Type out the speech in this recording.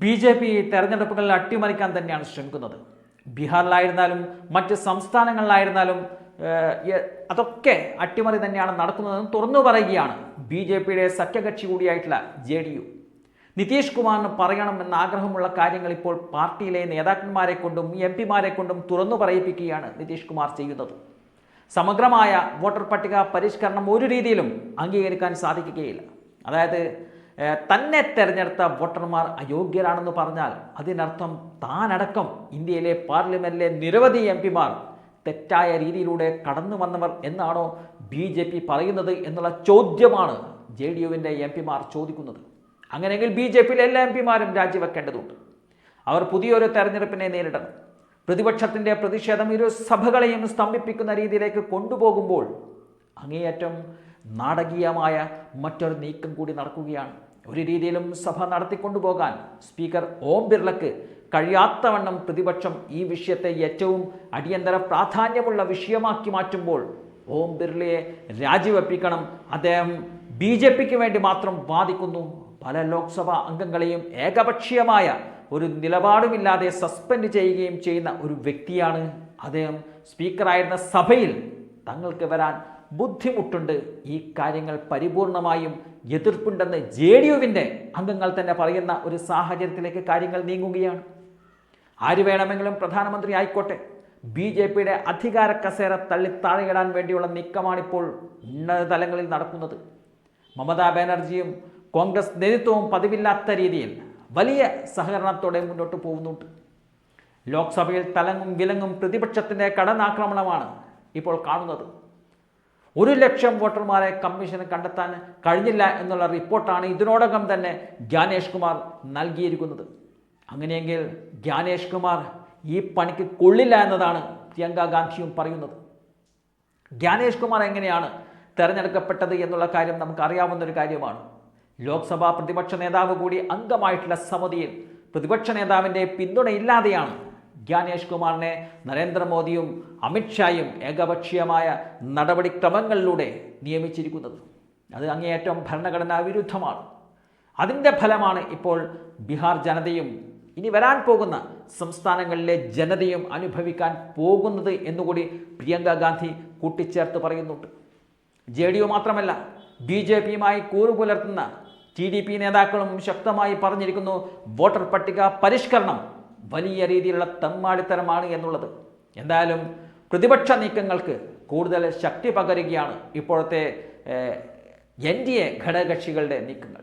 B J P തെരഞ്ഞെടുപ്പുകളിൽ അട്ടിമറിക്കാൻ തന്നെയാണ് ശ്രമിക്കുന്നത്. ബീഹാറിലായിരുന്നാലും മറ്റ് സംസ്ഥാനങ്ങളിലായിരുന്നാലും അതൊക്കെ അട്ടിമറി തന്നെയാണ് നടക്കുന്നതെന്ന് തുറന്നു പറയുകയാണ് ബി ജെ പിയുടെ സഖ്യകക്ഷി കൂടിയായിട്ടുള്ള ജെ ഡി യു. നിതീഷ് കുമാറിന് പറയണമെന്ന ആഗ്രഹമുള്ള കാര്യങ്ങൾ ഇപ്പോൾ പാർട്ടിയിലെ നേതാക്കന്മാരെ കൊണ്ടും എം പിമാരെ കൊണ്ടും തുറന്നു പറയിപ്പിക്കുകയാണ് നിതീഷ് കുമാർ ചെയ്യുന്നത്. സമഗ്രമായ വോട്ടർ പട്ടിക പരിഷ്കരണം ഒരു രീതിയിലും അംഗീകരിക്കാൻ സാധിക്കുകയില്ല. അതായത് തന്നെ തെരഞ്ഞെടുത്ത വോട്ടർമാർ അയോഗ്യരാണെന്ന് പറഞ്ഞാൽ അതിനർത്ഥം താനടക്കം ഇന്ത്യയിലെ പാർലമെന്റിലെ നിരവധി എം പിമാർ തെറ്റായ രീതിയിലൂടെ കടന്നു വന്നവർ എന്നാണോ ബി ജെ പി പറയുന്നത് എന്നുള്ള ചോദ്യമാണ് ജെ ഡി യുവിന്റെ എം പിമാർ ചോദിക്കുന്നത്. അങ്ങനെയെങ്കിൽ ബി ജെ പിയിലെ എല്ലാ എം പിമാരും രാജിവെക്കേണ്ടതുണ്ട്. അവർ പുതിയൊരു തെരഞ്ഞെടുപ്പിനെ നേരിടണം. പ്രതിപക്ഷത്തിന്റെ പ്രതിഷേധം ഇരു സഭകളെയും സ്തംഭിപ്പിക്കുന്ന രീതിയിലേക്ക് കൊണ്ടുപോകുമ്പോൾ അങ്ങേയറ്റം നാടകീയമായ മറ്റൊരു നീക്കം കൂടി നടക്കുകയാണ്. ഒരു രീതിയിലും സഭ നടത്തിക്കൊണ്ടുപോകാൻ സ്പീക്കർ ഓം ബിർളക്ക് കഴിയാത്തവണ്ണം പ്രതിപക്ഷം ഈ വിഷയത്തെ ഏറ്റവും അടിയന്തര പ്രാധാന്യമുള്ള വിഷയമാക്കി മാറ്റുമ്പോൾ ഓം ബിർളയെ രാജിവെപ്പിക്കണം അദ്ദേഹം ബി ജെ പിക്ക് വേണ്ടി മാത്രം വാദിക്കുന്നു. പല ലോക്സഭാ അംഗങ്ങളെയും ഏകപക്ഷീയമായ ഒരു നിലപാടുമില്ലാതെ സസ്പെൻഡ് ചെയ്യുകയും ചെയ്യുന്ന ഒരു വ്യക്തിയാണ് അദ്ദേഹം. സ്പീക്കറായിരുന്ന സഭയിൽ തങ്ങൾക്ക് വരാൻ ബുദ്ധിമുട്ടുണ്ട്. ഈ കാര്യങ്ങൾ പരിപൂർണമായും എതിർപ്പുണ്ടെന്ന് ജെ ഡി യുവിന്റെ അംഗങ്ങൾ തന്നെ പറയുന്ന ഒരു സാഹചര്യത്തിലേക്ക് കാര്യങ്ങൾ നീങ്ങുകയാണ്. ആര് വേണമെങ്കിലും പ്രധാനമന്ത്രി ആയിക്കോട്ടെ. ബി ജെ പിയുടെ അധികാര കസേര തള്ളിത്താഴയിടാൻ വേണ്ടിയുള്ള നീക്കമാണിപ്പോൾ ഉന്നത തലങ്ങളിൽ നടക്കുന്നത്. മമതാ ബാനർജിയും കോൺഗ്രസ് നേതൃത്വവും പതിവില്ലാത്ത രീതിയിൽ വലിയ സഹകരണത്തോടെ മുന്നോട്ട് പോകുന്നുണ്ട്. ലോക്സഭയിൽ തലങ്ങും വിലങ്ങും പ്രതിപക്ഷത്തിന്റെ കടന്നാക്രമണമാണ് ഇപ്പോൾ കാണുന്നത്. ഒരു ലക്ഷം വോട്ടർമാരെ കമ്മീഷന് കണ്ടെത്താൻ കഴിഞ്ഞില്ല എന്നുള്ള റിപ്പോർട്ടാണ് ഇതിനോടകം തന്നെ ജ്ഞാനേഷ് കുമാർ നൽകിയിരിക്കുന്നത്. അങ്ങനെയെങ്കിൽ ജ്ഞാനേഷ് കുമാർ ഈ പണിക്ക് കൊള്ളില്ല എന്നതാണ് പ്രിയങ്ക ഗാന്ധിയും പറയുന്നത്. ജ്ഞാനേഷ് കുമാർ എങ്ങനെയാണ് തെരഞ്ഞെടുക്കപ്പെട്ടത് എന്നുള്ള കാര്യം നമുക്ക് അറിയാവുന്ന ഒരു കാര്യമാണ്. ലോക്സഭാ പ്രതിപക്ഷ നേതാവ് കൂടി അംഗമായിട്ടുള്ള സമിതിയിൽ പ്രതിപക്ഷ നേതാവിന്റെ പിന്തുണയില്ലാതെയാണ് ജ്ഞാനേഷ് കുമാറിനെ നരേന്ദ്രമോദിയും അമിത്ഷായും ഏകപക്ഷീയമായ നടപടിക്രമങ്ങളിലൂടെ നിയമിച്ചിരിക്കുന്നത്. അത് അങ്ങേയറ്റം ഭരണഘടനാ വിരുദ്ധമാണ്. അതിന്റെ ഫലമാണ് ഇപ്പോൾ ബീഹാർ ജനതയും ഇനി വരാൻ പോകുന്ന സംസ്ഥാനങ്ങളിലെ ജനതയും അനുഭവിക്കാൻ പോകുന്നത് എന്നുകൂടി പ്രിയങ്ക ഗാന്ധി കൂട്ടിച്ചേർത്ത് പറയുന്നുണ്ട്. ജെ ഡി യു മാത്രമല്ല ബി ജെ പിയുമായി കൂറുപുലർത്തുന്ന ടി ഡി പി നേതാക്കളും ശക്തമായി പറഞ്ഞിരിക്കുന്നു വോട്ടർ പട്ടിക പരിഷ്കരണം വലിയ രീതിയിലുള്ള തെമ്മാടിത്തരമാണ് എന്നുള്ളത്. എന്തായാലും പ്രതിപക്ഷ നീക്കങ്ങൾക്ക് കൂടുതൽ ശക്തി പകരുകയാണ് ഇപ്പോഴത്തെ എൻ ഡി എ ഘടകകക്ഷികളുടെ നീക്കങ്ങൾ.